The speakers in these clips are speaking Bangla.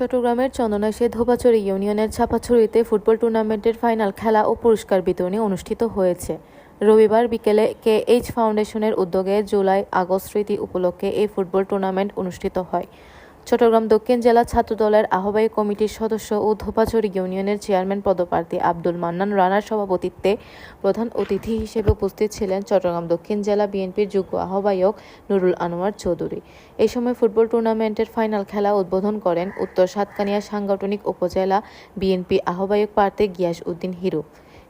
চট্টগ্রামের সে ধোপাছড়ি ইউনিয়নের ছাপাছড়িতে ফুটবল টুর্নামেন্টের ফাইনাল খেলা ও পুরস্কার বিতরণী অনুষ্ঠিত হয়েছে। রবিবার বিকেলে কে এইচ ফাউন্ডেশনের উদ্যোগে জুলাই আগস্ট স্মৃতি উপলক্ষে এই ফুটবল টুর্নামেন্ট অনুষ্ঠিত হয়। চট্টগ্রাম দক্ষিণ জেলা ছাত্রদলের আহ্বায়ক কমিটির সদস্য ও ধোপাচড়ি ইউনিয়নের চেয়ারম্যান পদপ্রার্থী আব্দুল মান্নান রানার সভাপতিত্বে প্রধান অতিথি হিসেবে উপস্থিত ছিলেন চট্টগ্রাম দক্ষিণ জেলা বিএনপির যুগ্ম আহ্বায়ক নুরুল আনোয়ার চৌধুরী। এই সময় ফুটবল টুর্নামেন্টের ফাইনাল খেলা উদ্বোধন করেন উত্তর সাতকানিয়া সাংগঠনিক উপজেলা বিএনপি আহ্বায়ক প্রার্থী গিয়াস উদ্দিন হিরু।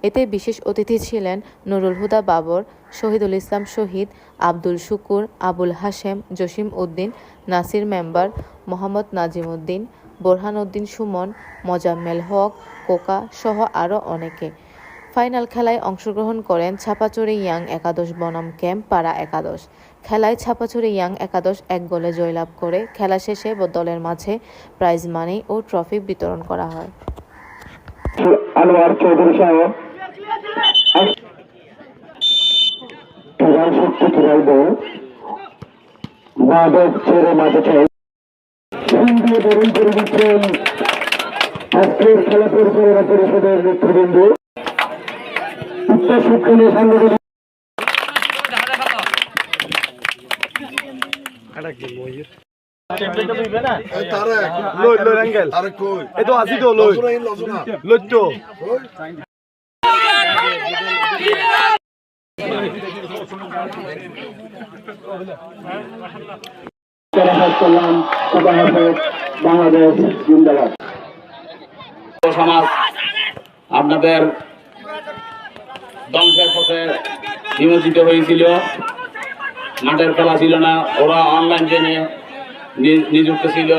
এতে বিশেষ অতিথি ছিলেন নুরুল হুদা বাবর, শহীদুল ইসলাম শহীদ, আব্দুল শুকুর, আবুল হাশেম, জসিম উদ্দিন, নাসির মেম্বার মোহাম্মদ নাজিম উদ্দিন, বোরহান উদ্দিন সুমন, মোজাম্মেল হক, কোকা সহ আরও অনেকে। ফাইনাল খেলায় অংশগ্রহণ করেন ছাপাচুরি ইয়াং একাদশ বনাম ক্যাম্প পাড়া একাদশ। খেলায় ছাপাচুরি ইয়াং একাদশ এক গোলে জয়লাভ করে খেলা শেষে দলের মাঝে প্রাইজ মানি ও ট্রফি বিতরণ করা হয়। আনোয়ার চৌধুরী সাহেব প্রধান শক্তি তুলাইব মাদক ছেড়ে মাঝে চাই হিন্দু বরণ করে দিচ্ছেন আজকের খেলা পরিচালনা পরিষদের নেতৃবৃন্দ। উত্তর সুপ্রিম সাংগঠনিক লই লই অ্যাঙ্গেল। আরে কই? এই তো আসি তো লই। লজনা ইন লজনা লই তো। বাংলাদেশ আপনাদের ধ্বংসের পথে নিমজ্জিত হয়েছিল। মাঠের খেলা ছিল না, ওরা অনলাইন গেমে নিযুক্ত ছিল।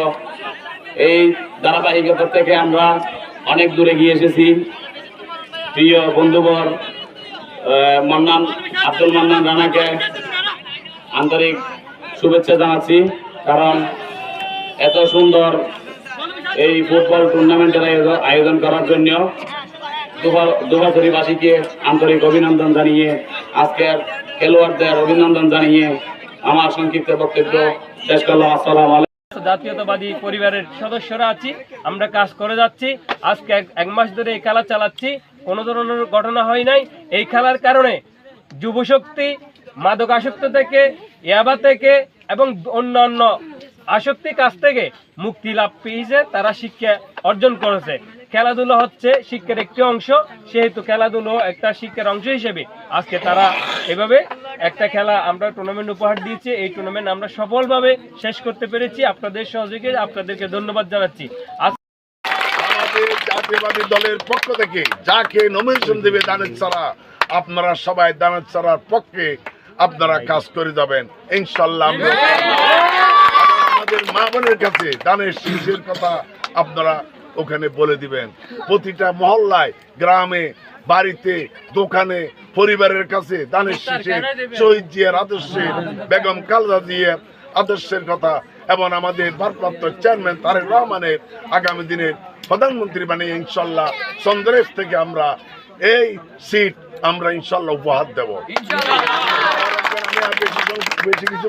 এই ধারাবাহিকতা থেকে আমরা অনেক দূরে গিয়ে এসেছি। প্রিয় বন্ধুবর মান্নান, আব্দুল মান্নান রানাকে আন্তরিক শুভেচ্ছা জানাচ্ছি, কারণ এত সুন্দর এই ফুটবল টুর্নামেন্টের আয়োজন- করার জন্য দুবাচুরিবাসীকে আন্তরিক অভিনন্দন জানিয়ে, আজকের খেলোয়াড়দের অভিনন্দন জানিয়ে আমার সংক্ষিপ্ত বক্তব্য শেষ করলাম। আসসালাম আলাইকুম। জাতীয়তাবাদী পরিবারের সদস্যরা আছি, আমরা কাজ করে যাচ্ছি, আজকে এক মাস ধরে এই খেলা চালাচ্ছি। কোনো ধরনের ঘটনা হয় নাই। এই খেলার কারণে যুবশক্তি মাদক আসক্ত থেকে, ইয়াবা থেকে এবং অন্যান্য আসক্তি কাছ থেকে মুক্তি লাভ পেয়েছে, তারা শিক্ষা অর্জন করেছে। খেলাধুলো হচ্ছে শিক্ষার একটি অংশ, সেহেতু খেলাধুলো একটা শিক্ষার অংশ হিসেবে। আজকে তারা এভাবে একটা খেলা আমরা টুর্নামেন্ট উপহার দিয়েছি, এই টুর্নামেন্ট আমরা সফলভাবে শেষ করতে পেরেছি। আপনাদের সহযোগে আপনাদেরকে ধন্যবাদ জানাচ্ছি। জাতীয়বাদী দলের পক্ষ থেকে যাকে নমিনেশন দেবে দানের ছাড়া আপনারা সবাই দানের ছাড়ার পক্ষে আপনারা কাজ করে যাবেন। ইনশাল্লাহ আমাদের মা বোনের কাছে দানের শীর্ষের কথা আপনারা ওখানে বলে দিবেন। প্রতিটা মহল্লায় গ্রামে বাড়িতে দোকানে পরিবারের কাছে দানের শীষের শহীদ জিয়ার আদর্শে বেগম কালদা জিয়ার আদর্শের কথা এবং আমাদের ভারপ্রাপ্ত চেয়ারম্যান তারেক রহমানের আগামী দিনের প্রধানমন্ত্রী বানিয়ে ইনশাল্লাহ সন্দেশ থেকে আমরা এই সিট আমরা ইনশাল্লাহ উপহার দেব। বেশি কিছু